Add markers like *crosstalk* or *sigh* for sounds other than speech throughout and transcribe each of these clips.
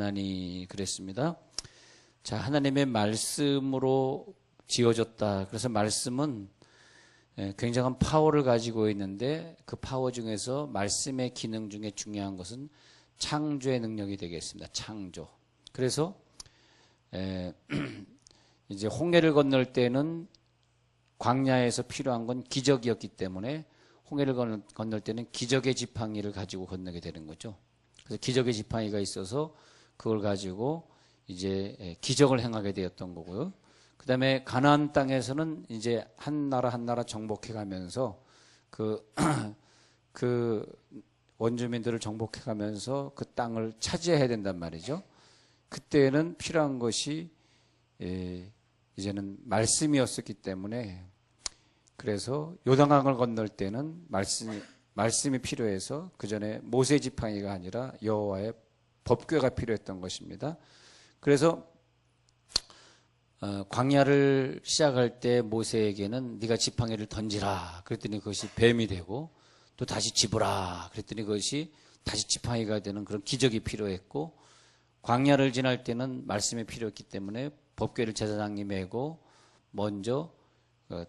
하나니 그랬습니다. 자, 하나님의 말씀으로 지어졌다. 그래서 말씀은 예, 굉장한 파워를 가지고 있는데 그 파워 중에서 말씀의 기능 중에 중요한 것은 창조의 능력이 되겠습니다. 창조. 그래서 에, *clears throat* 이제 홍해를 건널 때는 광야에서 필요한 건 기적이었기 때문에 홍해를 건널 때는 기적의 지팡이를 가지고 건너게 되는 거죠. 그래서 기적의 지팡이가 있어서 그걸 가지고 이제 기적을 행하게 되었던 거고요. 그 다음에 가나안 땅에서는 이제 한 나라 한 나라 정복해 가면서 그, *clears throat* 그 원주민들을 정복해 가면서 그 땅을 차지해야 된단 말이죠. 그때는 필요한 것이 예, 이제는 말씀이었었기 때문에 그래서 요단강을 건널 때는 말씀 말씀이 필요해서 그 전에 모세 지팡이가 아니라 여호와의 법궤가 필요했던 것입니다. 그래서 어, 광야를 시작할 때 모세에게는 네가 지팡이를 던지라 그랬더니 그것이 뱀이 되고 또 다시 집으라 그랬더니 그것이 다시 지팡이가 되는 그런 기적이 필요했고 광야를 지날 때는 말씀이 필요했기 때문에 법궤를 제사장이 메고 먼저 어,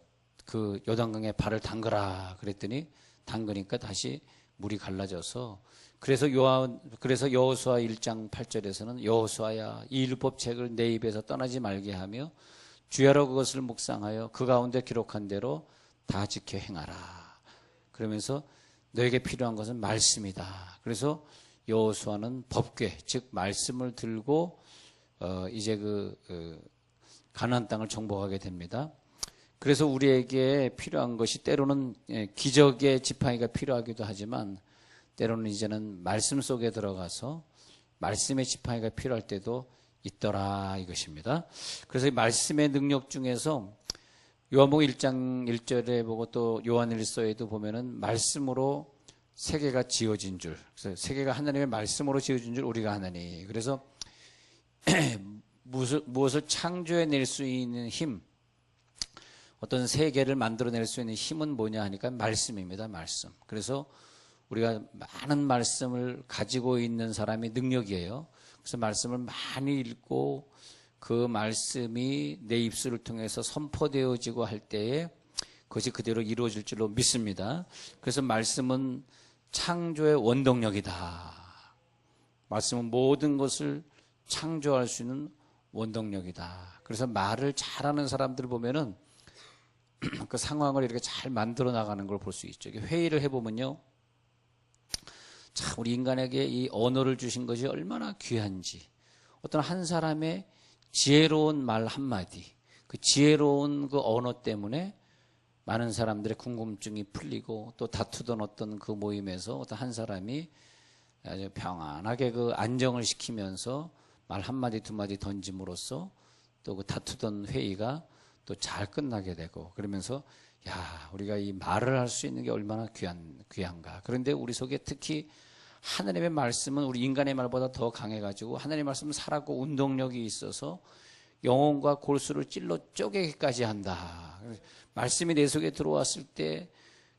그 요단강에 발을 담그라 그랬더니 담그니까 다시 물이 갈라져서 그래서 요한 그래서 여호수아 1장 8절에서는 여호수아야 이 율법책을 내 입에서 떠나지 말게 하며 주야로 그것을 묵상하여 그 가운데 기록한 대로 다 지켜 행하라. 그러면서 너에게 필요한 것은 말씀이다. 그래서 여호수아는 법궤 즉 말씀을 들고 어 이제 그, 그 가나안 땅을 정복하게 됩니다. 그래서 우리에게 필요한 것이 때로는 예, 기적의 지팡이가 필요하기도 하지만 때로는 이제는 말씀 속에 들어가서 말씀의 지팡이가 필요할 때도 있더라 이것입니다. 그래서 이 말씀의 능력 중에서 요한복음 1장 1절에 보고 또 요한일서에도 보면은 말씀으로 세계가 지어진 줄. 그래서 세계가 하나님의 말씀으로 지어진 줄 우리가 하나니. 그래서 *clears throat* 무엇을, 무엇을 창조해 낼 수 있는 힘, 어떤 세계를 만들어 낼 수 있는 힘은 뭐냐 하니까 말씀입니다. 말씀. 그래서 우리가 많은 말씀을 가지고 있는 사람이 능력이에요. 그래서 말씀을 많이 읽고 그 말씀이 내 입술을 통해서 선포되어지고 할 때에 그것이 그대로 이루어질 줄로 믿습니다. 그래서 말씀은 창조의 원동력이다. 말씀은 모든 것을 창조할 수 있는 원동력이다. 그래서 말을 잘하는 사람들 보면은 *clears throat* 그 상황을 이렇게 잘 만들어 나가는 걸 볼 수 있죠. 회의를 해보면요. 참 우리 인간에게 이 언어를 주신 것이 얼마나 귀한지. 어떤 한 사람의 지혜로운 말 한마디 그 지혜로운 그 언어 때문에 많은 사람들의 궁금증이 풀리고 또 다투던 어떤 그 모임에서 어떤 한 사람이 아주 평안하게 그 안정을 시키면서 말 한마디 두마디 던짐으로써 또 그 다투던 회의가 또 잘 끝나게 되고 그러면서 야 우리가 이 말을 할 수 있는 게 얼마나 귀한 귀한가. 그런데 우리 속에 특히 하나님의 말씀은 우리 인간의 말보다 더 강해가지고 하나님의 말씀은 살았고 운동력이 있어서 영혼과 골수를 찔러 쪼개기까지 한다. 말씀이 내 속에 들어왔을 때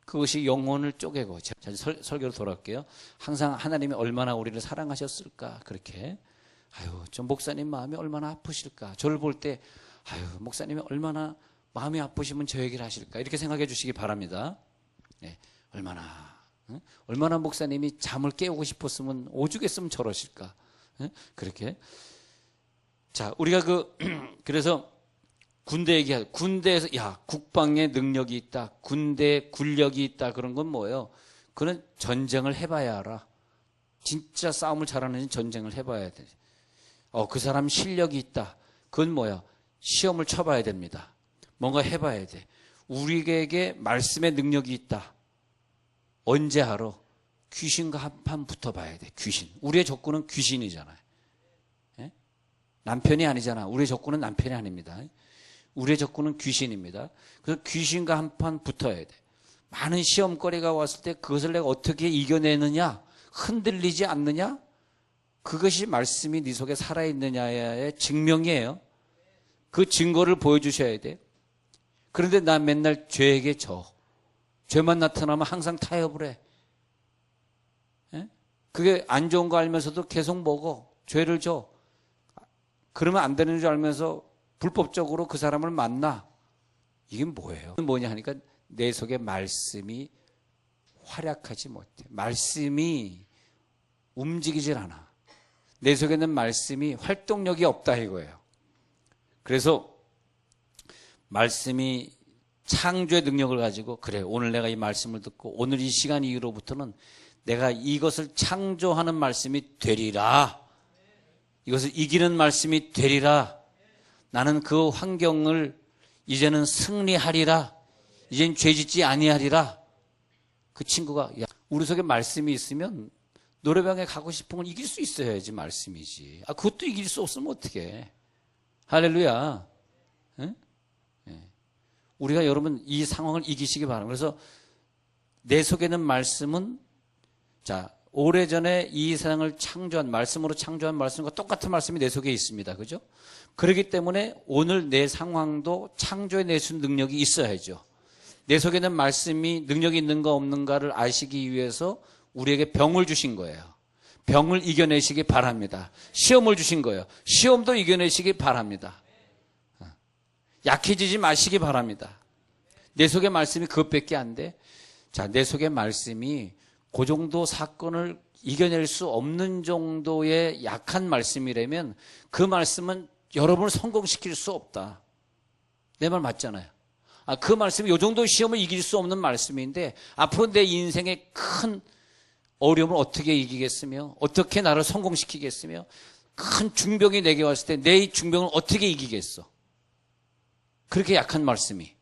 그것이 영혼을 쪼개고 설, 설교로 돌아올게요. 항상 하나님이 얼마나 우리를 사랑하셨을까 그렇게 아유 저 목사님 마음이 얼마나 아프실까 저를 볼 때 아유 목사님이 얼마나 마음이 아프시면 저 얘기를 하실까 이렇게 생각해 주시기 바랍니다. 네, 얼마나 얼마나 목사님이 잠을 깨우고 싶었으면 오죽했으면 저러실까. 그렇게. 자, 우리가 그, *clears throat* 그래서 군대 얘기하 군대에서, 야, 국방에 능력이 있다. 군대에 군력이 있다. 그런 건 뭐예요? 그는 전쟁을 해봐야 알아. 진짜 싸움을 잘하는 전쟁을 해봐야 돼. 어, 그 사람 실력이 있다. 그건 뭐야? 시험을 쳐봐야 됩니다. 뭔가 해봐야 돼. 우리에게 말씀의 능력이 있다. 언제 하러? 귀신과 한판 붙어봐야 돼. 귀신. 우리의 적군은 귀신이잖아요. 예? 남편이 아니잖아. 우리의 적군은 남편이 아닙니다. 우리의 적군은 귀신입니다. 그래서 귀신과 한판 붙어야 돼. 많은 시험거리가 왔을 때 그것을 내가 어떻게 이겨내느냐? 흔들리지 않느냐? 그것이 말씀이 네 속에 살아있느냐의 증명이에요. 그 증거를 보여주셔야 돼. 그런데 나 맨날 죄에게 져. 죄만 나타나면 항상 타협을 해. 예? 그게 안 좋은 거 알면서도 계속 먹어. 죄를 줘. 그러면 안 되는 줄 알면서 불법적으로 그 사람을 만나. 이게 뭐예요? 뭐냐 하니까 내 속에 말씀이 활약하지 못해. 말씀이 움직이질 않아. 내 속에 는 말씀이 활동력이 없다 이거예요. 그래서 말씀이 창조의 능력을 가지고 그래 오늘 내가 이 말씀을 듣고 오늘 이 시간 이후로부터는 내가 이것을 창조하는 말씀이 되리라. 이것을 이기는 말씀이 되리라. 나는 그 환경을 이제는 승리하리라. 이젠 죄짓지 아니하리라. 그 친구가 야, 우리 속에 말씀이 있으면 노래방에 가고 싶은 걸 이길 수 있어야지 말씀이지. 아 그것도 이길 수 없으면 어떻게? 할렐루야. 우리가 여러분 이 상황을 이기시기 바랍니다. 그래서 내 속에는 말씀은 자 오래전에 이 세상을 창조한 말씀으로 창조한 말씀과 똑같은 말씀이 내 속에 있습니다. 그죠? 그렇기 때문에 오늘 내 상황도 창조해낼 수 있는 능력이 있어야죠. 내 속에는 말씀이 능력이 있는가 없는가를 아시기 위해서 우리에게 병을 주신 거예요. 병을 이겨내시기 바랍니다. 시험을 주신 거예요. 시험도 이겨내시기 바랍니다. 약해지지 마시기 바랍니다. 내 속에 말씀이 그것밖에 안 돼. 자, 내 속에 말씀이 그 정도 사건을 이겨낼 수 없는 정도의 약한 말씀이라면 그 말씀은 여러분을 성공시킬 수 없다. 내 말 맞잖아요. 아, 그 말씀이 이 정도 시험을 이길 수 없는 말씀인데 앞으로 내 인생의 큰 어려움을 어떻게 이기겠으며 어떻게 나를 성공시키겠으며 큰 중병이 내게 왔을 때내이 중병을 어떻게 이기겠어? 그렇게 약한 말씀이.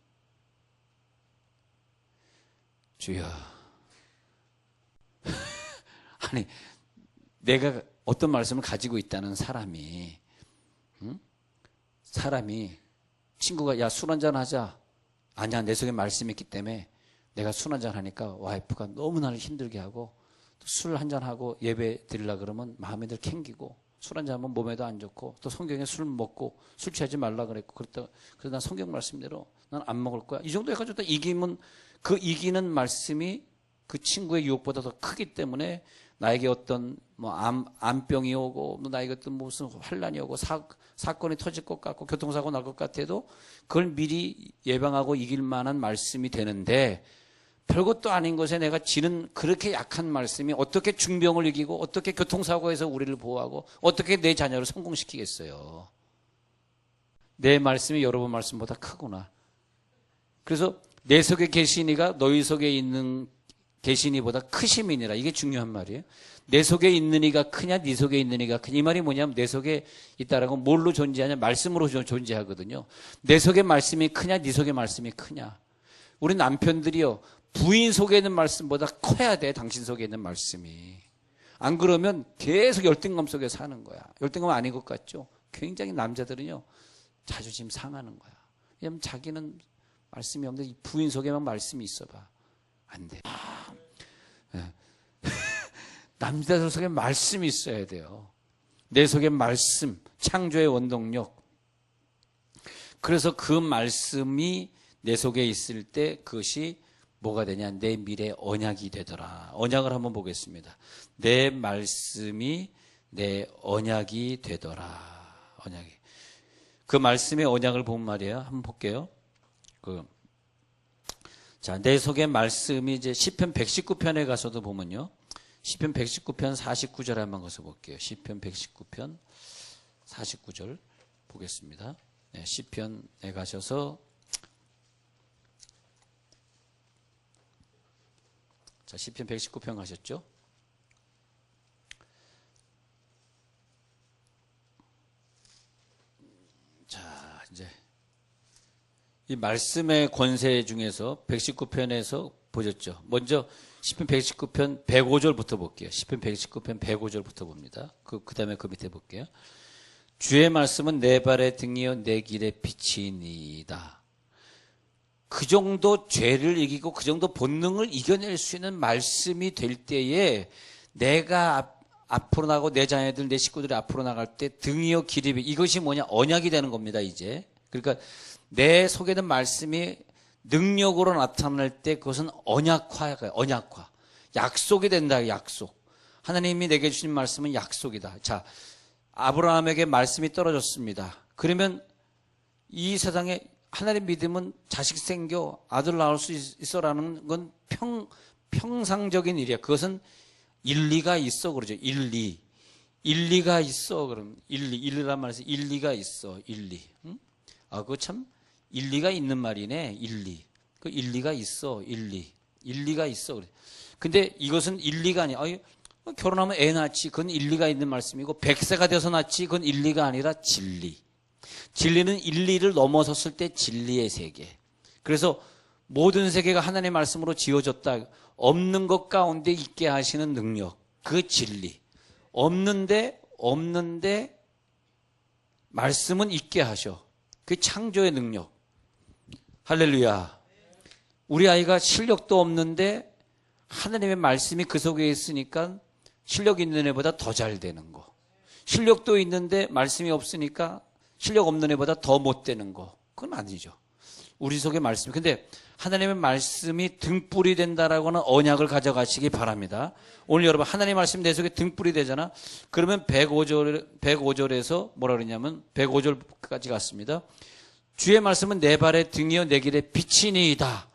주여. *laughs* 아니 내가 어떤 말씀을 가지고 있다는 사람이 응? 사람이 친구가 야 술 한잔 하자. 아니야 내 속에 말씀이 있기 때문에 내가 술 한잔 하니까 와이프가 너무 나를 힘들게 하고 술 한잔 하고 예배 드리려 그러면 마음에 들 캥기고 술 한잔 하면 몸에도 안 좋고 또 성경에 술 먹고 술 취하지 말라 그랬고 그랬다 그래서 난 성경 말씀대로 난 안 먹을 거야. 이 정도 해가지고 이기면 그 이기는 말씀이 그 친구의 유혹보다 더 크기 때문에 나에게 어떤 뭐 암, 암병이 오고 뭐 나에게 어떤 무슨 환란이 오고 사, 사건이 터질 것 같고 교통사고 날 것 같아도 그걸 미리 예방하고 이길 만한 말씀이 되는데 별것도 아닌 것에 내가 지는 그렇게 약한 말씀이 어떻게 중병을 이기고 어떻게 교통사고에서 우리를 보호하고 어떻게 내 자녀를 성공시키겠어요. 내 말씀이 여러분 말씀보다 크구나. 그래서 내 속에 계신 이가 너희 속에 있는 계신 이보다 크심이니라. 이게 중요한 말이에요. 내 속에 있는 이가 크냐, 네 속에 있는 이가 크냐. 이 말이 뭐냐면 내 속에 있다라고 뭘로 존재하냐? 말씀으로 존재하거든요. 내 속에 말씀이 크냐, 네 속에 말씀이 크냐. 우리 남편들이요. 부인 속에 있는 말씀보다 커야 돼. 당신 속에 있는 말씀이. 안 그러면 계속 열등감 속에 사는 거야. 열등감 아닌 것 같죠? 굉장히 남자들은요. 자존심 상하는 거야. 왜냐면 자기는 말씀이 없는데 부인 속에만 말씀이 있어 봐. 안 돼. 아, 네. *laughs* 남자들 속에 말씀이 있어야 돼요. 내 속에 말씀, 창조의 원동력. 그래서 그 말씀이 내 속에 있을 때 그것이 뭐가 되냐? 내 미래 언약이 되더라. 언약을 한번 보겠습니다. 내 말씀이 내 언약이 되더라. 언약이. 그 말씀의 언약을 본 말이에요. 한번 볼게요. 그 자, 내 속에 말씀이 이제 시편 119편에 가서도 보면요. 시편 119편 49절 한번 가서 볼게요. 시편 119편 49절 보겠습니다. 네, 시편에 가셔서 자, 시편 119편 가셨죠? 자, 이제 이 말씀의 권세 중에서 119편에서 보셨죠? 먼저 10편 119편 105절부터 볼게요. 10편 119편 105절부터 봅니다. 그, 그 다음에 그 밑에 볼게요. 주의 말씀은 내 발의 등이요 내 길의 빛이니이다. 그 정도 죄를 이기고 그 정도 본능을 이겨낼 수 있는 말씀이 될 때에 내가 앞, 앞으로 나가고 내 자녀들, 내 식구들이 앞으로 나갈 때 등이요 길이 이것이 뭐냐 언약이 되는 겁니다. 이제 그러니까 내 속에 있는 말씀이 능력으로 나타날 때 그것은 언약화가 언약화. 약속이 된다. 약속. 하나님이 내게 주신 말씀은 약속이다. 자, 아브라함에게 말씀이 떨어졌습니다. 그러면 이 세상에 하나님 믿으면 자식 생겨 아들 낳을 수 있어라는 건 평, 평상적인 일이야. 그것은 일리가 있어 그러죠. 일리. 일리가 있어 그럼 일리 일리란 말에서 일리가 있어 일리. 응? 아 그거 참 일리가 있는 말이네. 일리. 그 일리가 있어 일리. 일리가 있어 그래. 근데 이것은 일리가 아니야. 아유, 결혼하면 애 낳지. 그건 일리가 있는 말씀이고 백세가 돼서 낳지. 그건 일리가 아니라 진리. 진리는 일리를 넘어섰을 때 진리의 세계. 그래서 모든 세계가 하나님의 말씀으로 지어졌다. 없는 것 가운데 있게 하시는 능력. 그 진리. 없는데, 없는데, 말씀은 있게 하셔. 그 창조의 능력. 할렐루야. 우리 아이가 실력도 없는데, 하나님의 말씀이 그 속에 있으니까 실력 있는 애보다 더 잘 되는 거. 실력도 있는데 말씀이 없으니까 실력 없는 애보다 더 못 되는 거. 그건 아니죠. 우리 속에 말씀. 근데 하나님의 말씀이 등불이 된다라고는 언약을 가져가시기 바랍니다. 오늘 여러분 하나님 의 말씀 내 속에 등불이 되잖아. 그러면 105절 105절에서 뭐라 그러냐면 105절까지 갔습니다. 주의 말씀은 내 발의 등이요 내 길의 빛이니이다.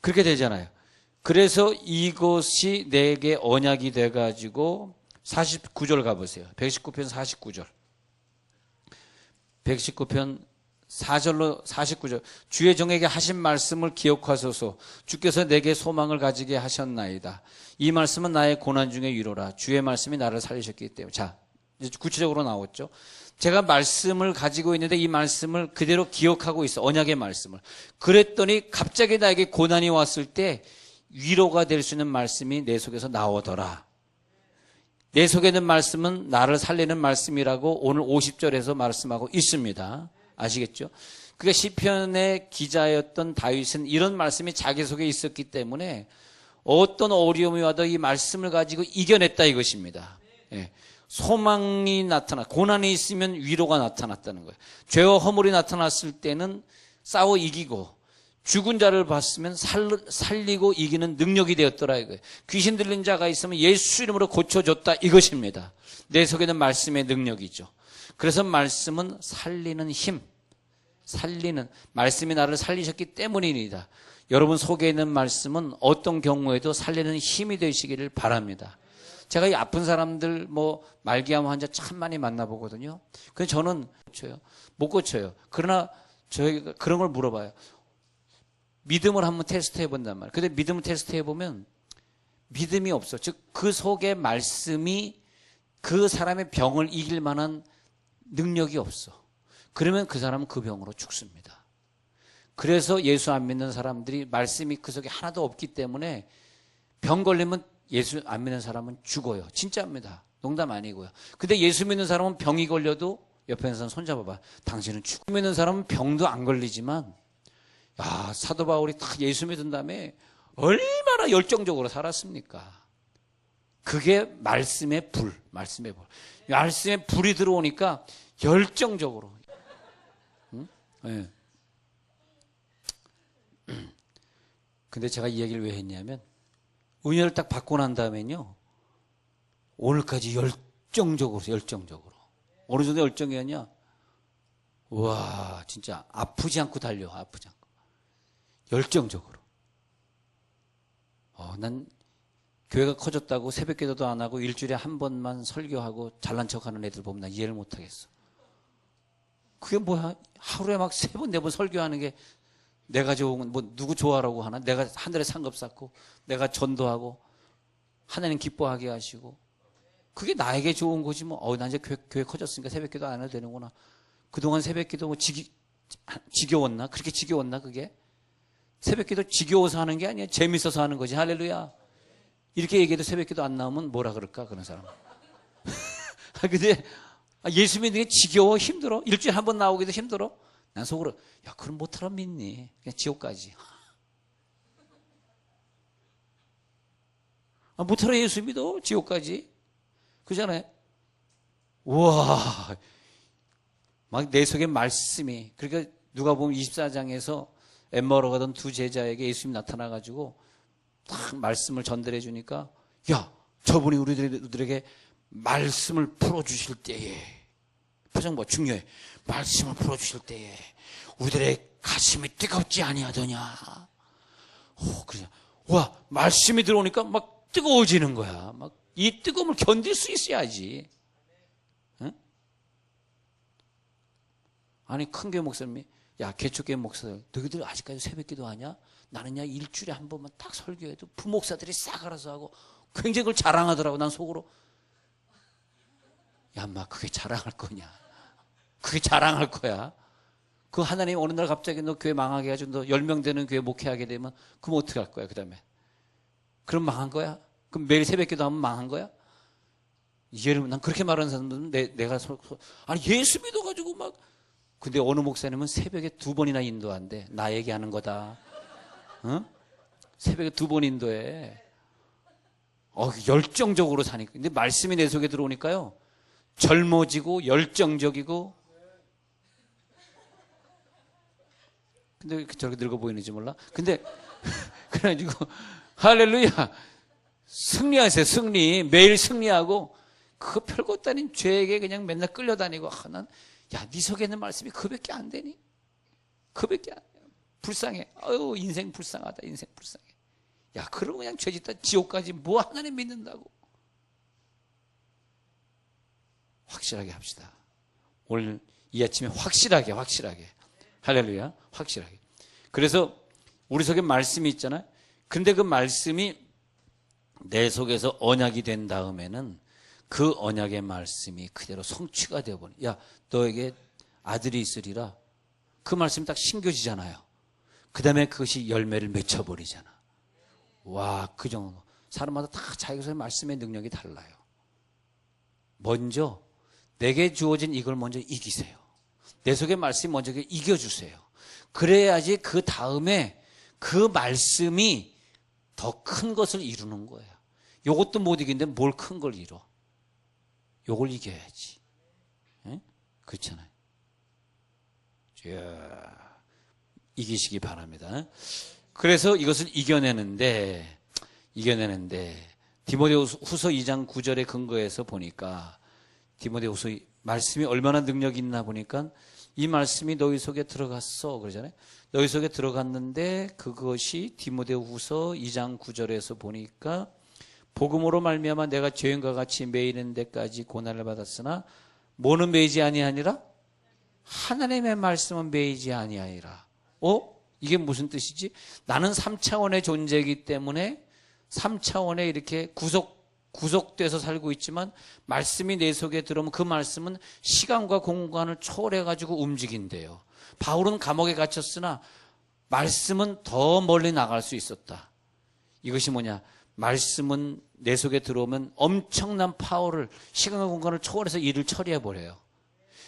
그렇게 되잖아요. 그래서 이것이 내게 언약이 돼 가지고 49절 가 보세요. 119편 49절. 119편 4절로 49절. 주의 정에게 하신 말씀을 기억하소서. 주께서 내게 소망을 가지게 하셨나이다. 이 말씀은 나의 고난 중에 위로라. 주의 말씀이 나를 살리셨기 때문에. 자 구체적으로 나왔죠. 제가 말씀을 가지고 있는데 이 말씀을 그대로 기억하고 있어. 언약의 말씀을. 그랬더니 갑자기 나에게 고난이 왔을 때 위로가 될 수 있는 말씀이 내 속에서 나오더라 내 속에 있는 말씀은 나를 살리는 말씀이라고 오늘 50절에서 말씀하고 있습니다. 아시겠죠? 그게 시편의 기자였던 다윗은 이런 말씀이 자기 속에 있었기 때문에 어떤 어려움이 와도 이 말씀을 가지고 이겨냈다 이것입니다. 예. 소망이 나타나 고난이 있으면 위로가 나타났다는 거예요. 죄와 허물이 나타났을 때는 싸워 이기고 죽은 자를 봤으면 살 리고 이기는 능력이 되었더라 이거예요. 귀신 들린 자가 있으면 예수 이름으로 고쳐줬다 이것입니다. 내 속에는 말씀의 능력이죠. 그래서 말씀은 살리는 힘, 살리는 말씀이 나를 살리셨기 때문입니다. 여러분 속에 있는 말씀은 어떤 경우에도 살리는 힘이 되시기를 바랍니다. 제가 이 아픈 사람들 뭐 말기암 환자 참 많이 만나보거든요. 근데 저는 고쳐요. 못 고쳐요. 그러나 저희가 그런 걸 물어봐요. 믿음을 한번 테스트 해본단 말이에요. 근데 믿음을 테스트 해보면 믿음이 없어. 즉, 그 속에 말씀이 그 사람의 병을 이길 만한 능력이 없어. 그러면 그 사람은 그 병으로 죽습니다. 그래서 예수 안 믿는 사람들이 말씀이 그 속에 하나도 없기 때문에 병 걸리면 예수 안 믿는 사람은 죽어요. 진짜입니다. 농담 아니고요. 근데 예수 믿는 사람은 병이 걸려도 옆에 있는 사람 손잡아봐. 당신은 죽 믿는 사람은 병도 안 걸리지만 야, 사도 바울이 딱 예수 믿은 다음에 얼마나 열정적으로 살았습니까? 그게 말씀의 불, 말씀의 불. 말씀의 불이 들어오니까 열정적으로. 응? 네. *clears throat* 근데 제가 이 얘기를 왜 했냐면, 은혜를 딱 받고 난 다음에는요, 오늘까지 열정적으로, 열정적으로. 어느 정도 열정이었냐? 와, 진짜 아프지 않고 달려, 아프지 않고. 열정적으로. 어, 난 교회가 커졌다고 새벽 기도도 안 하고 일주일에 한 번만 설교하고 잘난 척 하는 애들 보면 나 이해를 못 하겠어. 그게 뭐야? 하루에 막 세 번, 네 번 설교하는 게 내가 좋은, 뭐, 누구 좋아라고 하나? 내가 하늘에 상급 쌓고, 내가 전도하고, 하나님 기뻐하게 하시고, 그게 나에게 좋은 거지 뭐, 어, 나 이제 교회, 교회 커졌으니까 새벽 기도 안 해도 되는구나. 그동안 새벽 기도 뭐 지기, 지겨웠나? 그렇게 지겨웠나, 그게? 새벽기도 지겨워서 하는 게 아니야. 재밌어서 하는 거지. 할렐루야. 이렇게 얘기해도 새벽기도 안 나오면 뭐라 그럴까 그런 사람. *laughs* 아, 근데 아, 예수 믿는 게 지겨워 힘들어. 일주일에 한번 나오기도 힘들어. 난 속으로 야 그럼 못하라 믿니? 그냥 지옥까지. 아, 못하라 예수 믿어 지옥까지. 그잖아요. 우와 막 내 속에 말씀이 그러니까 누가 보면 24장에서 엠마오로 가던 두 제자에게 예수님 나타나가지고 딱 말씀을 전달해 주니까 야 저분이 우리들에게 말씀을 풀어주실 때에 표정 뭐 중요해. 말씀을 풀어주실 때에 우리들의 가슴이 뜨겁지 아니하더냐. 오, 그래. 와, 말씀이 들어오니까 막 뜨거워지는 거야. 막 이 뜨거움을 견딜 수 있어야지. 응? 아니, 큰 교회 목사님이, 야, 개척교회 목사들, 너희들 아직까지 새벽 기도 하냐? 나는 야, 일주일에 한 번만 딱 설교해도 부목사들이 싹 알아서 하고 굉장히 그걸 자랑하더라고, 난 속으로. 야, 마, 그게 자랑할 거냐? 그게 자랑할 거야. 그 하나님 어느 날 갑자기 너 교회 망하게 해가지고 너 10명 되는 교회 목회하게 되면 그럼 어떻게 할 거야, 그 다음에? 그럼 망한 거야? 그럼 매일 새벽 기도 하면 망한 거야? 여러분, 난 그렇게 말하는 사람들은 내, 내가, 소, 소, 아니, 예수 믿어가지고 막, 근데 어느 목사님은 새벽에 두 번이나 인도한대. 나 얘기하는 거다. 어? 새벽에 두 번 인도해. 어, 열정적으로 사니까. 근데 말씀이 내 속에 들어오니까요. 젊어지고, 열정적이고. 근데 저렇게 늙어 보이는지 몰라? 근데, *laughs* 그래가지고, 할렐루야. 승리하세요, 승리. 매일 승리하고, 그 별것도 아닌 죄에게 그냥 맨날 끌려다니고, 아, 난, 야, 네 속에 있는 말씀이 그밖에 안 되니? 그밖에 안 돼. 불쌍해. 아유, 인생 불쌍하다, 인생 불쌍해. 야, 그러고 그냥 죄짓다 지옥까지 뭐 하나님 믿는다고. 확실하게 합시다. 오늘 이 아침에 확실하게, 확실하게. 할렐루야. 확실하게. 그래서 우리 속에 말씀이 있잖아요. 근데 그 말씀이 내 속에서 언약이 된 다음에는 그 언약의 말씀이 그대로 성취가 되어버려. 야, 너에게 아들이 있으리라. 그 말씀이 딱 신겨지잖아요. 그 다음에 그것이 열매를 맺혀버리잖아. 와, 그 정도. 사람마다 다 자기 속의 말씀의 능력이 달라요. 먼저 내게 주어진 이걸 먼저 이기세요. 내 속의 말씀이 먼저 이겨주세요. 그래야지 그 다음에 그 말씀이 더 큰 것을 이루는 거예요. 요것도 못 이기는데 뭘 큰 걸 이뤄? 요걸 이겨야지. 예? 그렇잖아요. 자, 이기시기 바랍니다. 그래서 이것을 이겨내는데, 이겨내는데, 디모데 후서 2장 9절의 근거에서 보니까, 디모데 후서 말씀이 얼마나 능력이 있나 보니까, 이 말씀이 너희 속에 들어갔어. 그러잖아요. 너희 속에 들어갔는데, 그것이 디모데 후서 2장 9절에서 보니까, 복음으로 말미암아 내가 죄인과 같이 매이는 데까지 고난을 받았으나 뭐는 매이지 아니하니라 하나님의 말씀은 매이지 아니하니라. 어? 이게 무슨 뜻이지? 나는 3차원의 존재이기 때문에 3차원에 이렇게 구속 구속돼서 살고 있지만 말씀이 내 속에 들어오면 그 말씀은 시간과 공간을 초월해 가지고 움직인대요. 바울은 감옥에 갇혔으나 말씀은 더 멀리 나갈 수 있었다. 이것이 뭐냐? 말씀은 내 속에 들어오면 엄청난 파워를 시간과 공간을 초월해서 일을 처리해 버려요.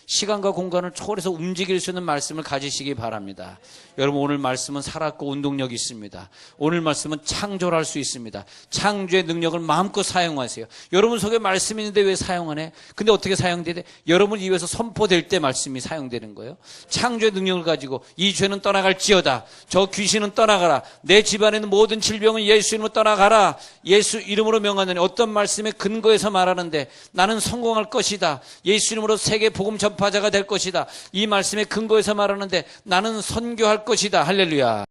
시간과 공간을 초월해서 움직일 수 있는 말씀을 가지시기 바랍니다. 여러분 오늘 말씀은 살았고 운동력이 있습니다. 오늘 말씀은 창조할 수 있습니다. 창조의 능력을 마음껏 사용하세요. 여러분 속에 말씀이 있는데 왜 사용 안 해? 근데 어떻게 사용되대? 여러분 입에서 선포될 때 말씀이 사용되는 거예요. 창조의 능력을 가지고 이 죄는 떠나갈지어다. 저 귀신은 떠나가라. 내 집안에 있는 모든 질병은 예수 이름으로 떠나가라. 예수 이름으로 명하느니 어떤 말씀의 근거에서 말하는데 나는 성공할 것이다. 예수 이름으로 세계 복음 전 전파자가 될 것이다. 이 말씀의 근거에서 말하는데 나는 선교할 것이다. 할렐루야.